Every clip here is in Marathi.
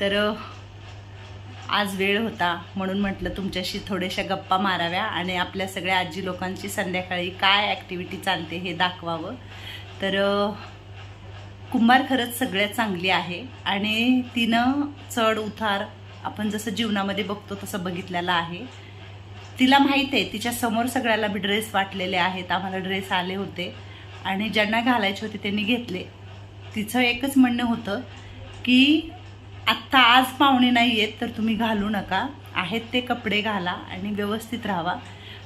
तर आज वेळ होता म्हणून म्हटलं तुमच्याशी थोड्याशा गप्पा माराव्या आणि आपल्या सगळ्या आजी लोकांची संध्याकाळी काय ॲक्टिव्हिटी चालते हे दाखवावं. तर कुंभार खरंच सगळ्यात चांगली आहे आणि तिनं चढ उतार आपण जसं जीवनामध्ये बघतो तसं बघितलेलं आहे. तिला माहीत आहे तिच्या समोर सगळ्याला बी ड्रेस वाटलेले आहेत आम्हाला ड्रेस आले होते आणि ज्यांना घालायचे होते त्यांनी घेतले. तिचं एकच म्हणणं होतं की आत्ता आज पाहुणे नाही आहेत तर तुम्ही घालू नका. आहेत ते कपडे घाला आणि व्यवस्थित राहा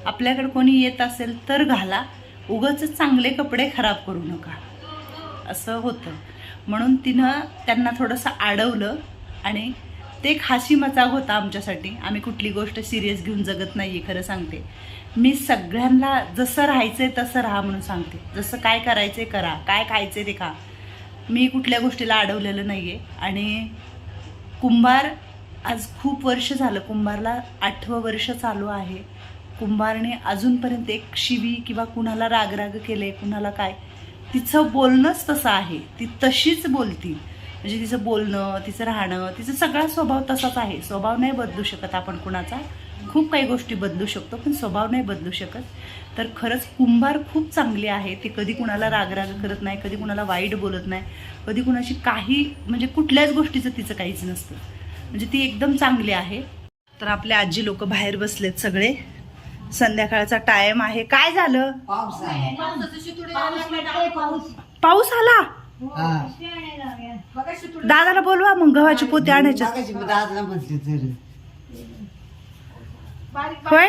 आपल्याकडे कोणी येत असेल तर घाला. उगाच चांगले कपडे खराब करू नका. असं होतं. म्हणून तिनं त्यांना थोडंसं अडवलं आणि ते एक हाशी मजाक होता आमच्यासाठी. आम्ही कुठली गोष्ट सिरियस घेऊन जगत नाही आहे खरं सांगते. मी सगळ्यांना जसं राहायचं आहे तसं राहा म्हणून सांगते. जसं काय करायचं आहे करा. काय खायचं आहे ते खा. मी कुठल्या गोष्टीला अडवलेलं नाही आहे आणि कुंभार आज खूप वर्ष झालं कुंभारला आठवं वर्ष चालू आहे. कुंभारने अजूनपर्यंत एक शिवी किंवा कुणाला रागराग केले कुणाला काय तिचं बोलणंच तसं आहे. ती तशीच बोलती. म्हणजे तिचं बोलणं तिचं राहणं तिचा सगळा स्वभाव तसाच आहे. स्वभाव नाही बदलू शकत आपण कुणाचा. खूप काही गोष्टी बदलू शकतो पण स्वभाव नाही बदलू शकत. तर खरंच कुंभार खूप चांगली आहे. ती कधी कुणाला रागराग करत नाही कधी कुणाला वाईट बोलत नाही कधी कुणाशी काही म्हणजे कुठल्याच गोष्टीचं तिचं काहीच नसतं. म्हणजे ती एकदम चांगली आहे. तर आपले आजी लोक बाहेर बसलेत सगळे. संध्याकाळचा टाइम आहे. काय झालं? पाऊस आला. दादाला बोलवा मग गव्हाची पोते आणायच्या मागाशी मी दादाला म्हणते तर होय?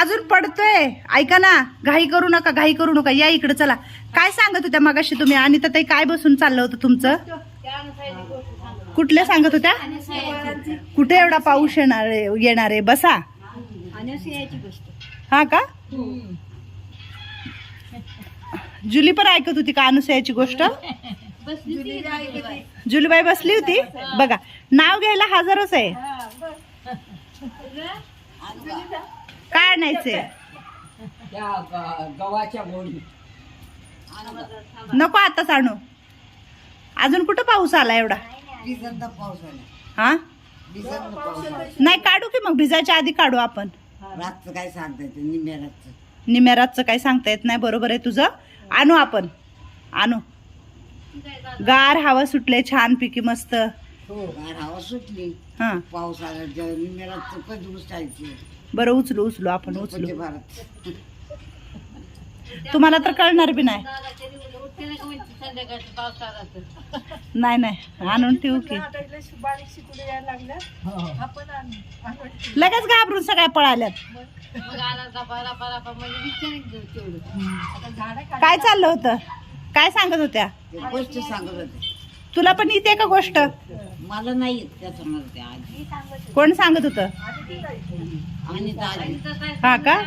अजून पडतोय. ऐका ना घाई करू नका घाई करू नका. या इकडे चला. काय सांगत होत्या मगाशी तुम्ही? आणि ताई काय बसून चाललं होतं तुमचं? कुठल्या सांगत होत्या? कुठे एवढा पाऊस येणार आहे येणार आहे? बसा. हा का? जुली पण ऐकत होती का अनुसयाची गोष्ट? जुलीबाई बसली होती? बघा. नाव घ्यायला हजारच आहे. काय आणायचंय? त्या ग- गव्हाच्या गोडी नको आताच आणू. अजून कुठं पाऊस आला एवढा? बिजंदा पाऊस आला हा? बिजंदा पाऊस आला नाही काढू की मग. भिजायच्या आधी काढू आपण. रातचं काय सांगता येतं निम्या रातचं. निम्या रातचं काही सांगता येत नाही. बरोबर आहे तुझं. आणू आपण. आणू. गार हवा सुटले छान पिकी मस्त. हो गार हवा सुटली. हा. पाऊस आला निम्या रातचं कधी उसायची बरं उचलू उचलू आपण उचलू. तुम्हाला तर कळणार बी नाही. नाही नाही. आणून ठेवू की. लगेच घाबरून सगळ्या पळाल्यात. काय चाललं होतं? काय सांगत होत्या? गोष्ट सांगत होते. तुला पण येते का गोष्ट? मला नाही येत त्याचं मला ते आजी. कोण सांगत होतं? आणि हा का?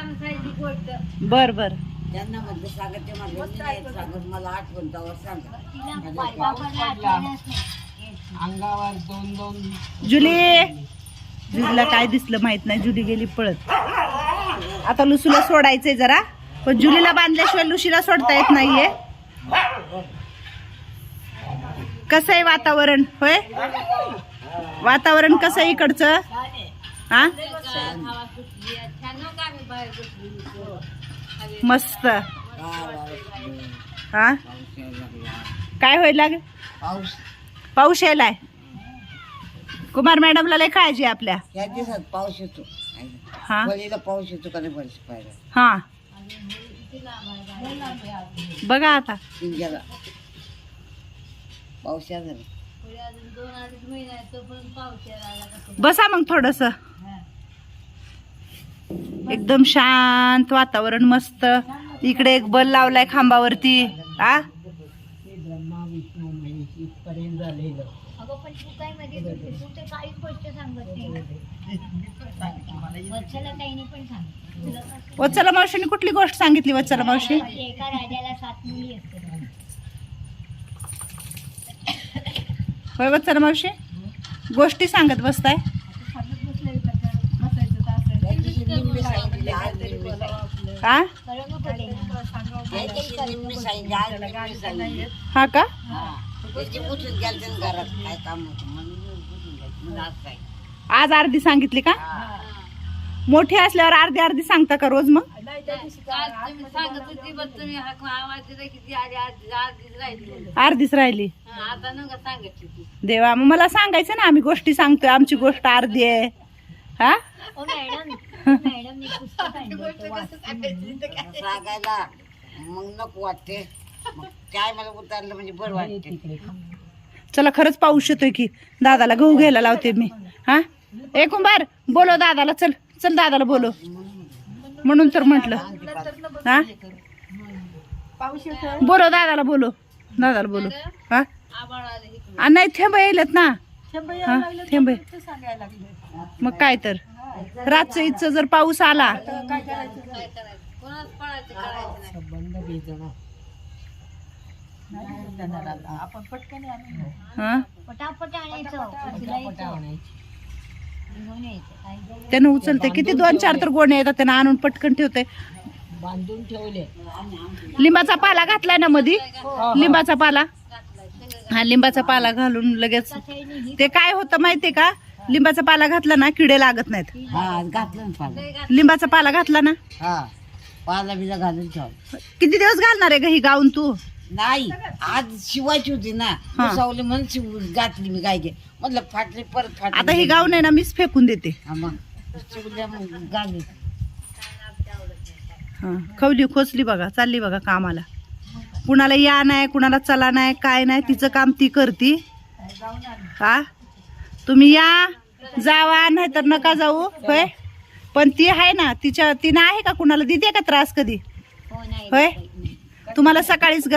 बर बर. त्यांना ते मला नाही येत सांगत मला आठवण त्यावर सांगा. अंगावर दोन दोन जुली! जुलीला काय दिसलं माहीत नाही जुली गेली पळत. आता लुसूला सोडायचंय जरा पण जुलीला बांधल्याशिवाय लुशीला सोडता येत नाहीये. कसं आहे वातावरण? होय? वातावरण कसं आहे इकडचं? हा? मस्त. हा? काय होईल लाग? पाऊस. यायलाय. कुमार मॅडमला लय काळजी आहे आपल्या. या दिवसात पाऊस येतो. हा? बळीला पाऊस येतो का नाही बरेच पाहिजे हा. बघा आता. शिंग्याला पाऊस या झाला बसा मग थोडस. एकदम शांत वातावरण मस्त. इकडे एक बल लावलाय खांबावरती. आ? ब्रह्मा विष्णू महेश इथपर्यंत झालेलं. अगं पण तू काय मध्ये तू ते काहीच गोष्ट सांगत नाही. वत्सला ताईने पण सांगितलं. तुला कसं वत्सला मावशीने कुठली गोष्ट सांगितली वत्सला मावशी? एका राजाला सात मुली असतात. होय वत्सला मावशी. गोष्टी सांगत बसताय. हा हा का? आज अर्धी सांगितली का? मोठी असल्यावर अर्धी अर्धी सांगता का रोज मग? सांगत होती बघ तुम्ही हाक आवाज दिला की ती आधी आधी आधीच राहिली. अर्धीच राहिली. हा, आता नका सांगायची ती देवा मग मला सांगायचं ना आम्ही गोष्टी सांगतोय आमची गोष्ट अर्धी आहे. हा. सांगायला मग नको वाटते. मग काय मला उतरलं म्हणजे बरं वाटते. चला खरंच पाऊस येतोय की. दादाला गहू घ्यायला लावते मी. हा? ए कुंभार बोलो दादाला चल. चल दादाला बोलो म्हणून तर म्हंटल. हा? बोलो दादाला बोलो दादाला बोलो हा? आबाळ आले इकडे आ, नाही थेंब येईलत ना. हा थेंब मग काय तर. रातचं इथचं जर पाऊस आला. काय करायचं त्यानं उचलते किती दोन चार तर गोणे येतात त्यानं आणून पटकन ठेवते बांधून ठेवले. लिंबाचा पाला घातलाय ना मधी? लिंबाचा पाला? हा लिंबाचा पाला घालून लगेच. ते काय होतं माहितीये का? लिंबाचा पाला घातला ना किडे लागत नाहीत. हा घातलं ना पाला. लिंबाचा पाला घातला ना? हा पाला बिला घालून ठेव. किती दिवस घालणार आहे ग ही गाऊन तू? नाही आज शिवायची होती ना हा. सावली म्हणून शिव घातली मी घे म्हटलं फाटली परत फाटली. आता ही गाऊन आहे ना मीच फेकून देते. हा मग. शिवल्या मग घालली हा खवली खोचली बघा चालली बघा कामाला. कुणाला या नाही कुणाला चला नाही काय नाही तिचं काम ती करती. हा? तुम्ही या जावा नाही तर नका जाऊ होय? पण ती आहे ना तिच्या तिनं आहे का कुणाला? देते का त्रास कधी? हो नाही होय? तुम्हाला सकाळीच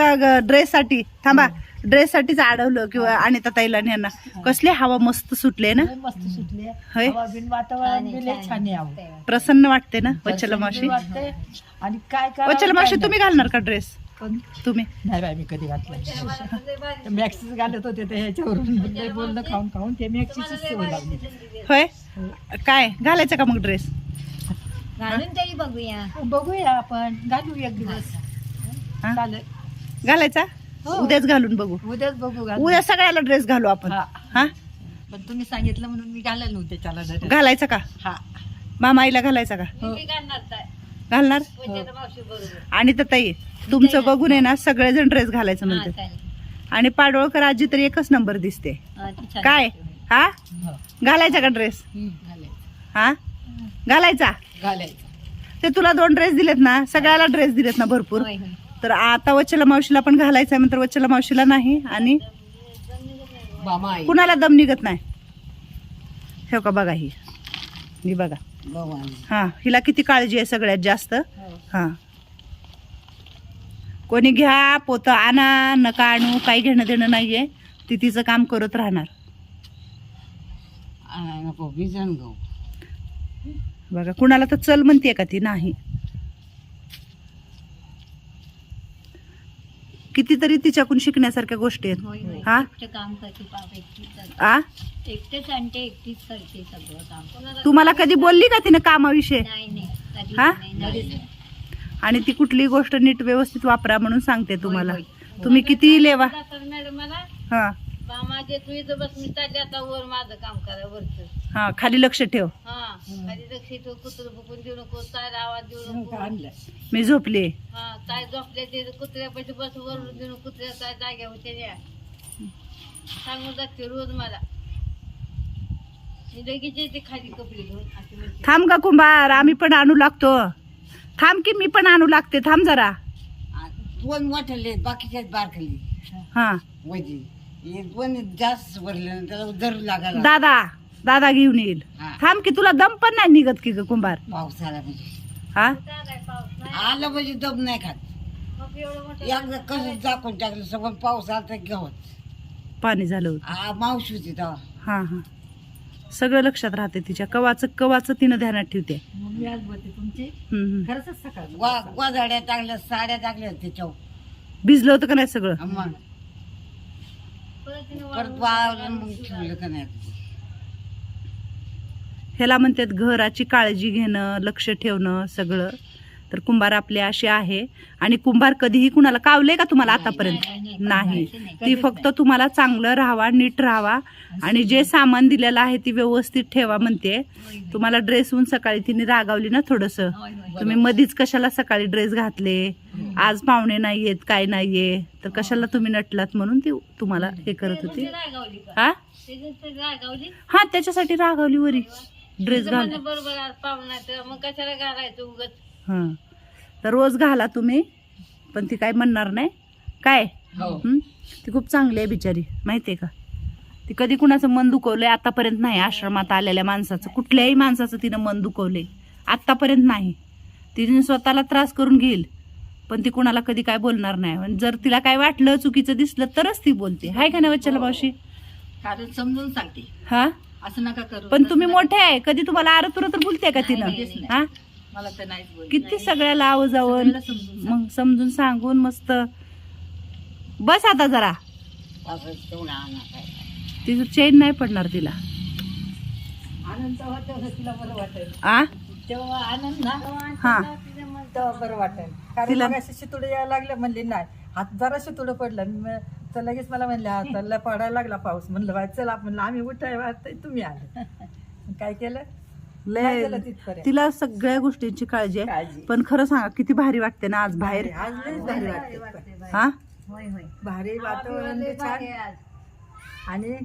ड्रेससाठी थांबा. ड्रेससाठीच अडवलं किंवा आणि ताईला यांना कसली हवा मस्त सुटले ना? मस्त सुटले. होय? बिन वातावरण. प्रसन्न वाटते ना वच्छला मावशी. आणि काय वच्छला मावशी तुम्ही घालणार का ड्रेस पण तुम्ही? नाही बाय मी कधी घातलं मॅक्सीच घालत होते ते ह्याच्यावरून. बोलणं खाऊन खाऊन ते सवय लागली. होय? काय? घालायचं का मग ड्रेस घालून तरी बघूया. बघूया आपण. घालू एक दिवस. हा? चालेल. घालायचा? उद्याच घालून बघू. उद्याच बघू घालू उद्या सगळ्याला ड्रेस घालू आपण. हा. हा? पण तुम्ही सांगितलं म्हणून मी घालायला नव्हते त्याला. घालायचा का? हा. मामाईला घालायचा का? हो. मी घालणार आणि तर ताई तुमचं बघून आहे ना सगळेजण ड्रेस घालायचं हा, म्हणते. आणि पाडोळकर आजी तर एकच नंबर दिसते. हा, काय? हा? हो. घालायचा का ड्रेस हम्म, घालायचं. हा? घालायचा? घालायचं. ते तुला दोन ड्रेस दिलेत ना सगळ्याला ड्रेस दिलेत ना भरपूर. होय, होय. तर आता वच्छला मावशीला पण घालायचा आहे तर वच्छला मावशीला नाही. आणि कुणाला दम निघत नाही. ठेव का बघा ही. ही बघा. हा हिला किती काळजी आहे सगळ्यात जास्त. हा. कोणी घ्या पोतं आणा नका आणू काही घेणं देणं नाहीये. ती तिचं काम करत राहणार. बघा कुणाला तर चल म्हणते का ती? नाही. कितीतरी तिच्याकडून शिकण्यासारख्या गोष्टी. आहेत. हा? काम करते बाप एकटीच करते. आ? एकटेच आणते एकटीच करते सगळं काम. तुम्हाला कधी बोलली का तिने कामाविषयी? नाही नाही. कधीच हा? नाही, नाही आणि ती कुठली गोष्ट नीट व्यवस्थित वापरा म्हणून सांगते तुम्हाला. होय, तुम्ही किती लेवा. तर मॅडम मला. हा. इथं बस मी चालले आता वर माझं काम करा वरच. हा खाली लक्ष ठेव. हा खाली लक्ष ठेव कुत्र देऊ नको आवाज देऊ नको. आणलं. मी झोपली. हा ताय ते बस वरून देऊ कुत्र्या जाग्या सांगून जाते रोज मला. मी लगेच येते खाली कपडे घेऊन अशी म्हणते थांब का कुंभार आम्ही पण आणू लागतो. थांब की मी पण आणू लागते. थांब जरा. दोन मोठे बाकीचे आहेत बारखली. हा. वजी हे दोन जास्त भरले ना त्याला दर लागायला दादा दादा घेऊन येईल. हा. थांब की तुला दम पण नाही निघत की ग कुंभार. पाऊस आला म्हणजे. हा? आलं म्हणजे दम नाही खात. एकदा कसं झाकून टाकलं सगळं पाऊस आला तर गवत पाणी झालं होतं. आ, मावशी होती तेव्हा. हा हा. सगळं लक्षात राहते तिच्या. कवाचं कवाचं तिनं ध्यानात ठेवते. मग मी आज बोलते तुमची. हम्म, हम्म. खरंच सकाळ वा गोदाड्या टाकल्या साड्या टाकल्या त्याच्यावर. भिजलं होतं का नाही सगळं? मग. परत तिने परत वाळवलं मग ठेवलं का नाही? ह्याला म्हणतात घराची काळजी घेणं लक्ष ठेवणं सगळं. तर कुंभार आपले असे आहे. आणि कुंभार कधीही कुणाला कावले का तुम्हाला आतापर्यंत? नाही ती फक्त तुम्हाला चांगलं राहावा नीट राहावा. आणि जे सामान दिलेलं आहे ती व्यवस्थित ठेवा म्हणते. तुम्हाला ड्रेस होऊन सकाळी तिने रागावली ना थोडंसं. तुम्ही मधीच कशाला सकाळी ड्रेस घातले? आज पाहुणे नाहीयेत काय नाहीये? तर कशाला तुम्ही नटलात म्हणून ती तुम्हाला हे करत होती. रागावली का? हा? रागावली? हा त्याच्यासाठी रागावली वरी. ड्रेस घाल बरोबर आज पाहुणा मग कशाला घालायचं उगत हा. तर रोज घाला तुम्ही पण ती काय म्हणणार नाही. काय? हं? ती खूप चांगली आहे बिचारी माहितीये का? ती कधी कुणाचं मन दुखवलंय आतापर्यंत नाही. आश्रमात आलेल्या माणसाचं कुठल्याही माणसाचं तिनं मन दुखवलंय. आतापर्यंत नाही. तिने स्वतःला त्रास करून घेईल पण ती कुणाला कधी काय बोलणार नाही. आणि जर तिला काय वाटलं चुकीचं दिसलं तरच ती बोलते. हाय का नाही वच्चला मावशी? कारण समजून सांगते. हा? असं नका करू. पण तुम्ही मोठे आहे. कधी तुम्हाला आर तुर बोलते का तिनं. हा. मला तर किती सगळ्याला सांग. मग समजून सांगून मस्त. बस आता जरा. तिचं चेन नाही पडणार तिला. आनंद तिला बरं वाटेल. आ? तेव्हा आनंद हा. तेव्हा बरं वाटेल. कारण शितुडे यायला लागले म्हणले नाही हात जरा शितुडं पडलं. तर लगेच मला म्हणले हाताला पडायला लागला पाऊस. म्हणलं बाय चला म्हणलं आम्ही उठाय तुम्ही आले. काय केलं? नाही लय गेलं तिथपर्यंत. तिला सगळ्या गोष्टींची काळजी आहे. काळजी. पण खरं सांगा किती भारी वाटते ना आज बाहेर? आज लयच भारी वाटते. हा? भारी वातावरण बी छान. आणि?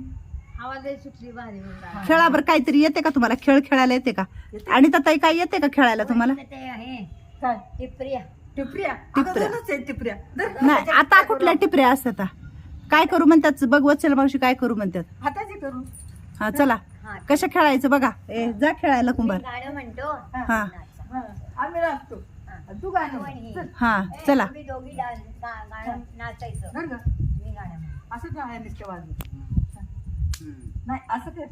हवा लय सुटली भारी म्हणून खेळावर काहीतरी येते का तुम्हाला? खेळ खेळायला येते का? आणि तर ताई काय येते का खेळायला तुम्हाला? काय? टिपऱ्या. टिपऱ्या. नाही आता कुठल्या टिपऱ्या असतात? काय करू म्हणतात? बघ वत्सल मावशी काय करू म्हणतात? हाताची करू. हा चला. कशा खेळायचं बघा. ए जा खेळायला कुंभार. गाणं म्हणतो. हा. हा, आम्ही नाचतो. तू गाणं म्हण. चल, हा चला. दोघी डान्स गा- गाणं नाचायचं. मी गाणं म्हणते. असं काय नुसतं वाजवत नाही असं कर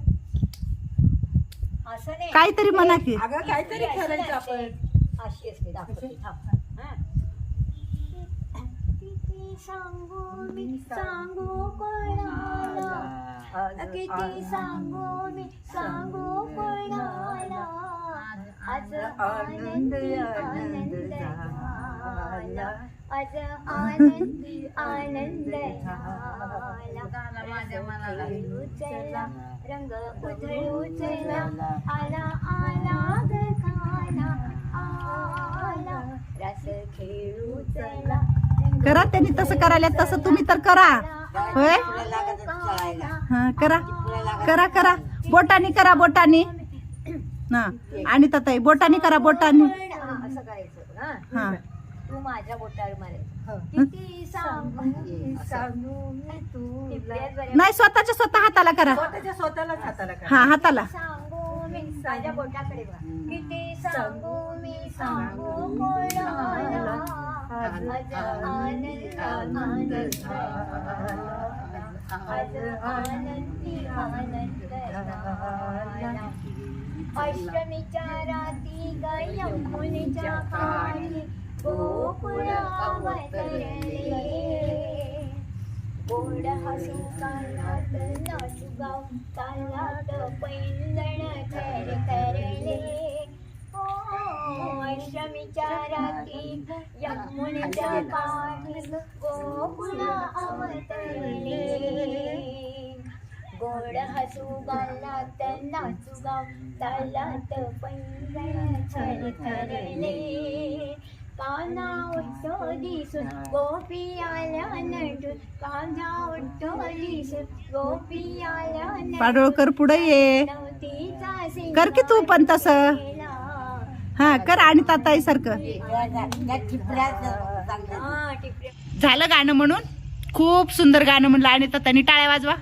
असं नाही. काहीतरी म्हणा की. अगं काहीतरी करायचं आपण. अशी असते दाखवते. थांब. हा. किती सांगू मी सांगू कोणाला किती सांगू मी सांगू कोणाला आज आनंद आनंद झाला आज आनंदी आनंद झाला माझ्या मनाला. खेळू चला रंग उधळू करा त्यांनी तसं करायला तसं तुम्ही तर करा. होय? हा करा. करा करा. बोटानी करा बोटानी. हा. आणि ताई बोटानी करा बोटानी. हा, असं करायचं तू माझ्या बोटावर मारायचं. किती सांगू सांगू मी तुला. टिपऱ्यात बऱ्या नाही स्वतःच्या स्वतः हाताला करा. स्वतःलाच हाताला हा हाताला. सांगू मी माझ्या बोटाकडे बघा किती सांगू. मी आनंद आनंद झाला. अष्टमीच्या रात्री ग यमुनेच्या गोकुळावतरले गोड हसू कानात नाचू गाऊ कानात पैंजण कर करले यमुनेच्या गोकुळा अवतरले गोड हसू गालात नाचू गाव तालात पैंजण काना उठतो दिसून गोपी आल्या नटून काना उठतो दिसून गोपी आल्या पाडोळकर पुढे ये. कर की तू पण तसं. हा कर आणि ताताई सारखं हा. झालं गाणं म्हणून. खूप सुंदर गाणं म्हणलं आणि तातानी टाळ्या वाजवा.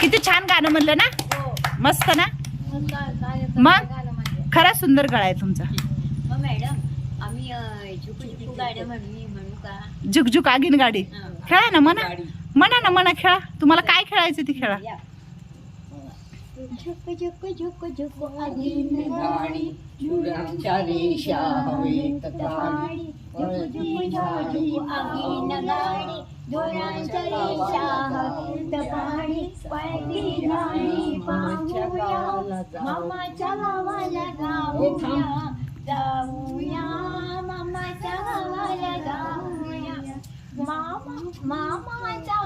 किती छान गाणं म्हणलं ना? मस्त ना? मग. खरा सुंदर गळा आहे तुमचा. हो मॅडम. आम्ही झुकझुक आगीन गाडी. खेळा ना म्हणा म्हणा ना म्हणा खेळा. तुम्हाला काय खेळायचं ते खेळा. झुक झुक झुक झुक आगीन गाडी चुराच्या रेषा हवेत गाडी झुक झुक झुक झुक आगीन गाडी धुरांच्या रेषा हवेत गाडी पळती गाणी पाहूया मामाच्या गावाला गाऊया जाऊया मामाच्या गावाला गाऊया मामा मामाचा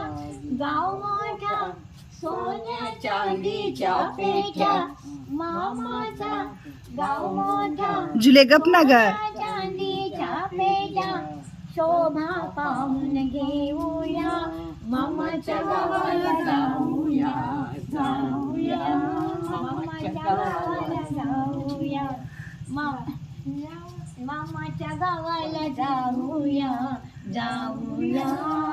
गाव मोठा सोन्या चांदीच्या पेट्या मामाचा गाव मोठा. जुले गप ना ग. चांदीच्या पेट्या शोभा पाहून घेऊया. मामाच्या गावाला जाऊया जाऊया. मामाच्या गावाला जाऊया. मामाच्या गावाला जाऊया जाऊया.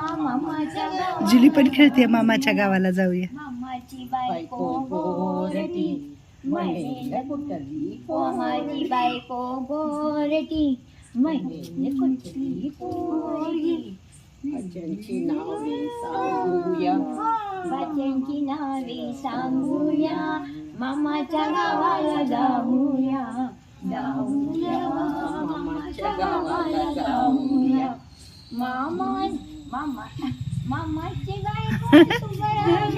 जुली पण खेळते मामाच्या गावाला जाऊया. मामाची बायको गोरटी बायको गोरटी महिला कुठली पोरगी? भजनची नावे सांगूया. नावे सांगूया. मामाच्या गावाला जाऊया. जाऊया. मामाच्या गावाला जाऊया. मामा मामा. मामाची बायको सुगरण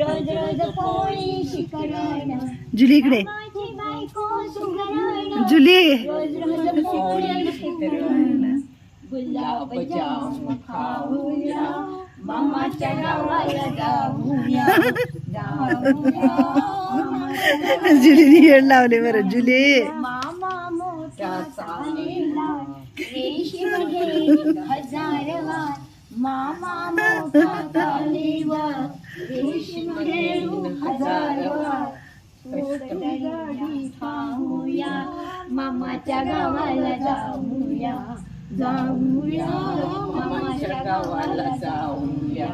रोज रोज पोळी शिकरण जुली इकडे. मामाची बायको सुगरण जुली रोज रोज पोळी शिकरण गुलाब जाम खाऊया. मामाच्या गावाला जाऊया. जाऊया. मामाच्या जुलीने येड लावले बरं जुली मामा मोठा चालेला. रेशीम घेईल हजार मामा मोठा चालेवा रेशीम घेईल हजार गाडी पाहूया मामाच्या गावाला जाऊया. जाऊया. मामाच्या गावाला जाऊया.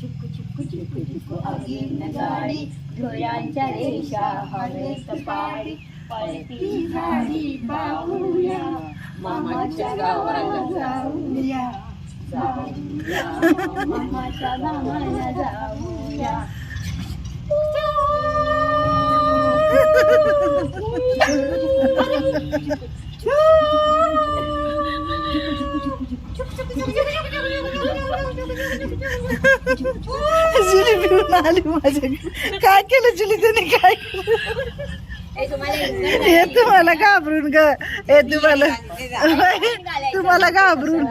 चुक चुक चुक चुक अगीन गाडी घोड्यांच्या रेषा हवेत पाडी. पळती झाडी पाहूया. मामाच्या गावाला जाऊया. जुली पिऊन आली काय केलं जुली त्याने काय केलं हे तुम्हाला घाबरून. ग हे तुम्हाला तुम्हाला घाबरून